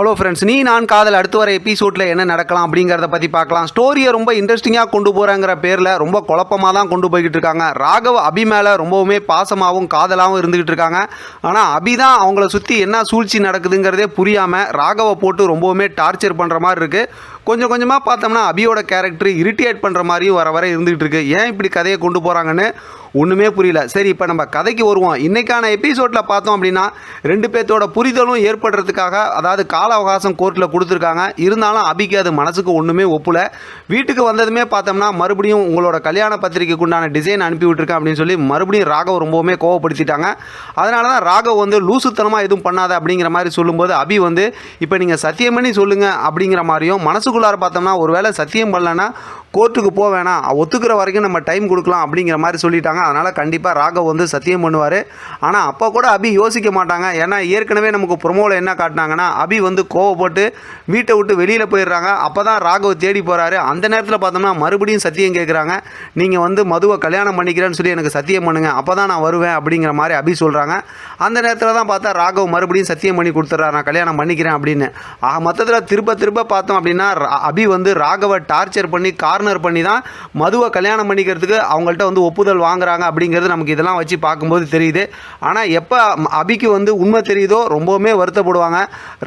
Hello friends நீ நான் காதல் அடுத்து வர எபிசோடில் என்ன நடக்கலாம் அப்படிங்கிறத பற்றி பார்க்கலாம். ஸ்டோரியை ரொம்ப இன்ட்ரெஸ்டிங்காக கொண்டு போகிறாங்கிற பேரில் ரொம்ப குழப்பமாக தான் கொண்டு போய்கிட்டு இருக்காங்க. ராகவ் அபி மேலே ரொம்பவுமே பாசமாகவும் காதலாகவும் இருந்துகிட்டு இருக்காங்க. ஆனால் அபி தான் அவங்கள சுற்றி என்ன சூழ்ச்சி நடக்குதுங்கிறதே புரியாமல் ராகவை போட்டு ரொம்பவுமே டார்ச்சர் பண்ணுற மாதிரி இருக்குது கொஞ்சம் கொஞ்சமாக பார்த்தோம்னா அபியோட கேரக்டர் இரிட்டேட் பண்ணுற மாதிரியும் வர வர இருந்துகிட்டு இருக்கு. ஏன் இப்படி கதையை கொண்டு போகிறாங்கன்னு ஒன்றுமே புரியல. சரி இப்போ நம்ம கதைக்கு வருவோம். இன்றைக்கான எபிசோடில் பார்த்தோம் அப்படின்னா ரெண்டு பேர்த்தோட புரிதலும் ஏற்படுறதுக்காக அதாவது கால அவகாசம் கோர்ட்டில் கொடுத்துருக்காங்க. இருந்தாலும் அபிக்கு அது மனசுக்கு ஒன்றுமே ஒப்புல. வீட்டுக்கு வந்ததுமே பார்த்தோம்னா மறுபடியும் உங்களோட கல்யாண பத்திரிக்கைக்கு உண்டான டிசைன் அனுப்பி விட்டுருக்கேன் அப்படின்னு சொல்லி மறுபடியும் ராகவ் ரொம்பவுமே கோவப்படுத்திட்டாங்க. அதனால தான் ராகவ் வந்து லூசுத்தனமாக எதுவும் பண்ணாத அப்படிங்கிற மாதிரி சொல்லும்போது அபி வந்து இப்போ நீங்கள் சத்தியமணி சொல்லுங்கள் அப்படிங்கிற மாதிரியும் மனசுக்குள்ளார பார்த்தோம்னா ஒருவேளை சத்தியம் பண்ணலன்னா கோர்ட்டுக்கு போக வேணாம். ஒத்துக்கிற வரைக்கும் நம்ம டைம் கொடுக்கலாம் அப்படிங்கிற மாதிரி சொல்லிட்டாங்க. அதனால் கண்டிப்பாக ராகவ் வந்து சத்தியம் பண்ணுவார். ஆனால் அப்போ கூட அபி யோசிக்க மாட்டாங்க. ஏன்னா ஏற்கனவே நமக்கு ப்ரொமோவில் என்ன காட்டினாங்கன்னா அபி வந்து கோவப்பட்டு வீட்டை விட்டு வெளியில் போயிடுறாங்க. அப்போ தான் ராகவ் தேடி போகிறாரு அந்த நேரத்தில் பார்த்தோம்னா மறுபடியும் சத்தியம் கேட்குறாங்க நீங்கள் வந்து மதுவை கல்யாணம் பண்ணிக்கிறேன்னு சொல்லி எனக்கு சத்தியம் பண்ணுங்கள் அப்போ தான் நான் வருவேன் அப்படிங்கிற மாதிரி அபி சொல்கிறாங்க அந்த நேரத்தில் தான் பார்த்தா ராகவ் மறுபடியும் சத்தியம் பண்ணி கொடுத்துட்றாரு. நான் கல்யாணம் பண்ணிக்கிறேன் அப்படின்னு. மொத்தத்தில் திருப்ப திருப்ப பார்த்தோம் அப்படின்னா ரா- அபி வந்து ராகவை டார்ச்சர் பண்ணி கார்னர் பண்ணி தான் மதுவை கல்யாணம் பண்ணிக்கிறதுக்கு அவங்கள்ட்ட வந்து ஒப்புதல் வாங்குறாங்க அப்படிங்கிறது நமக்கு இதெல்லாம் வச்சு பார்க்கும்போது தெரியுது. ஆனால் எப்போ அபிக்கு வந்து உண்மை தெரியுதோ ரொம்பவுமே வருத்தப்படுவாங்க.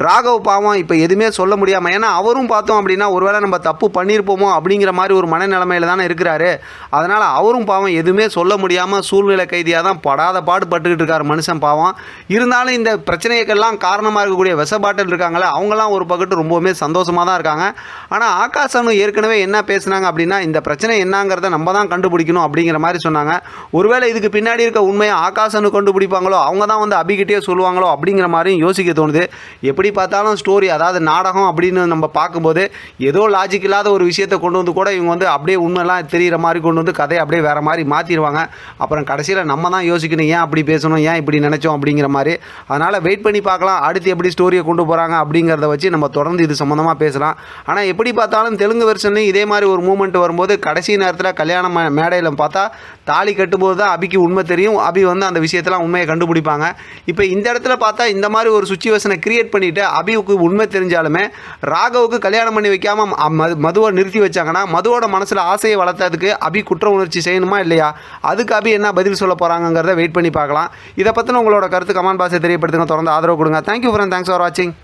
ராகவ் பாவம் இப்போ எதுவுமே சொல்ல முடியாமல் ஏன்னா அவரும் பார்த்தோம் அப்படின்னா ஒருவேளை நம்ம தப்பு பண்ணியிருப்போமோ அப்படிங்கிற மாதிரி ஒரு மனநிலைமையில் தானே இருக்கிறாரு. அதனால் அவரும் பாவம் எதுவுமே சொல்ல முடியாமல் சூழ்நிலை கைதியாக தான் படாத பாடு பட்டுக்கிட்டு இருக்கார் மனுஷன் பாவம். இருந்தாலும் இந்த பிரச்சனைக்கெல்லாம் காரணமாக இருக்கக்கூடிய விஷப்பாட்டல் இருக்காங்களே அவங்களாம் ஒரு பக்கத்து ரொம்பவுமே சந்தோஷமாக தான் இருக்காங்க ஆனால் ஆகாசனு ஏற்கனவே என்ன பேசுனாங்க அப்படின்னா இந்த பிரச்சனை என்னங்கிறத நம்ம தான் கண்டுபிடிக்கணும் அப்படிங்கிற மாதிரி சொன்னாங்க. ஒருவேளை இதுக்கு பின்னாடி இருக்க உண்மையை ஆகாசனு கண்டுபிடிப்பாங்களோ அவங்க தான் வந்து அபிகிட்டே சொல்லுவாங்களோ அப்படிங்கிற மாதிரியும் யோசிக்க தோணுது. எப்படி பார்த்தாலும் ஸ்டோரி அதாவது நாடகம் அப்படின்னு நம்ம பார்க்கும்போது ஏதோ லாஜிக் இல்லாத ஒரு விஷயத்தை கொண்டு வந்து கூட இவங்க வந்து அப்படியே உண்மைலாம் தெரிகிற மாதிரி கொண்டு வந்து கதையை அப்படியே வேறு மாதிரி மாற்றிடுவாங்க அப்புறம் கடைசியில் நம்ம தான் யோசிக்கணும் ஏன் அப்படி பேசணும் ஏன் இப்படி நினச்சோம் அப்படிங்கிற மாதிரி. அதனால் வெயிட் பண்ணி பார்க்கலாம் அடுத்து எப்படி ஸ்டோரியை கொண்டு போகிறாங்க அப்படிங்கிறத வச்சு நம்ம தொடர்ந்து இது சம்மந்தமாக பேசலாம். ஆனால் எப்படி பார்த்தாலும் தெலுங்கு வெர்ஷன்லையும் இதே மாதிரி ஒரு மூமெண்ட் வரும்போது கடைசி நேரத்தில் கல்யாண மேடையில் பார்த்தா தாலி கட்டும்போது தான் அபிக்கு உண்மை தெரியும். அபி வந்து அந்த விஷயத்தெல்லாம் உண்மையை கண்டுபிடிப்பாங்க. இப்போ இந்த இடத்துல பார்த்தா இந்த மாதிரி ஒரு சுச்சுவேஷனை கிரியேட் பண்ணிவிட்டு அபிவுக்கு உண்மை தெரிஞ்சாலுமே ராகவுக்கு கல்யாணம் பண்ணி வைக்காமல் ம- மது மதுவை நிறுத்தி வச்சாங்கன்னா மதுவோட மனசில் ஆசையை வளர்த்ததுக்கு அபி குற்ற உணர்ச்சி செய்யணுமா இல்லையா? அதுக்கு அபி என்ன பதில் சொல்ல போகிறாங்கிறத வெயிட் பண்ணி பார்க்கலாம். இதை பற்றின உங்களோட கருத்து கமெண்ட் பாக்ஸை தெரியப்படுத்துங்க. தொடர்ந்து ஆதரவு கொடுங்க. தேங்க்யூ ஃப்ரெண்ட் தேங்க்ஸ் ஃபார் வாட்சிங்